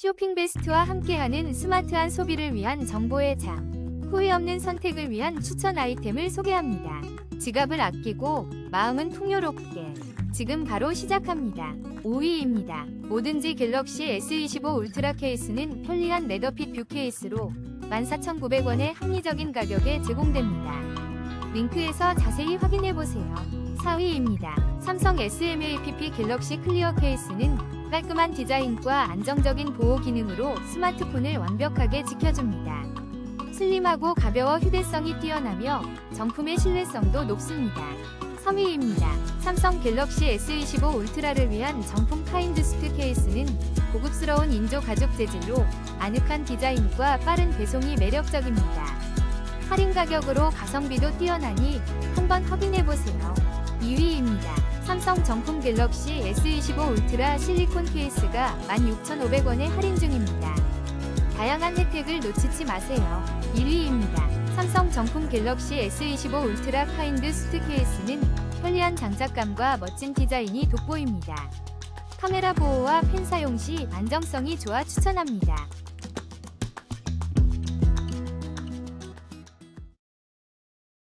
쇼핑 베스트와 함께하는 스마트한 소비를 위한 정보의 장. 후회 없는 선택을 위한 추천 아이템을 소개합니다. 지갑을 아끼고 마음은 풍요롭게. 지금 바로 시작합니다. 5위입니다. 뭐든지 갤럭시 S25 울트라 케이스는 편리한 레더핏 뷰 케이스로 14,900원의 합리적인 가격에 제공됩니다. 링크에서 자세히 확인해보세요. 4위입니다. 삼성 SMAPP 갤럭시 클리어 케이스는 깔끔한 디자인과 안정적인 보호 기능으로 스마트폰을 완벽하게 지켜줍니다. 슬림하고 가벼워 휴대성이 뛰어나며 정품의 신뢰성도 높습니다. 3위입니다. 삼성 갤럭시 S25 울트라를 위한 정품 카인드스트 케이스는 고급스러운 인조 가죽 재질로 아늑한 디자인과 빠른 배송이 매력적입니다. 할인 가격으로 가성비도 뛰어나니 한번 확인해보세요. 2위입니다. 삼성 정품 갤럭시 S25 울트라 실리콘 케이스가 16,500원에 할인 중입니다. 다양한 혜택을 놓치지 마세요. 1위입니다. 삼성 정품 갤럭시 S25 울트라 카인드 스트 케이스는 편리한 장착감과 멋진 디자인이 돋보입니다. 카메라 보호와 펜 사용 시 안정성이 좋아 추천합니다.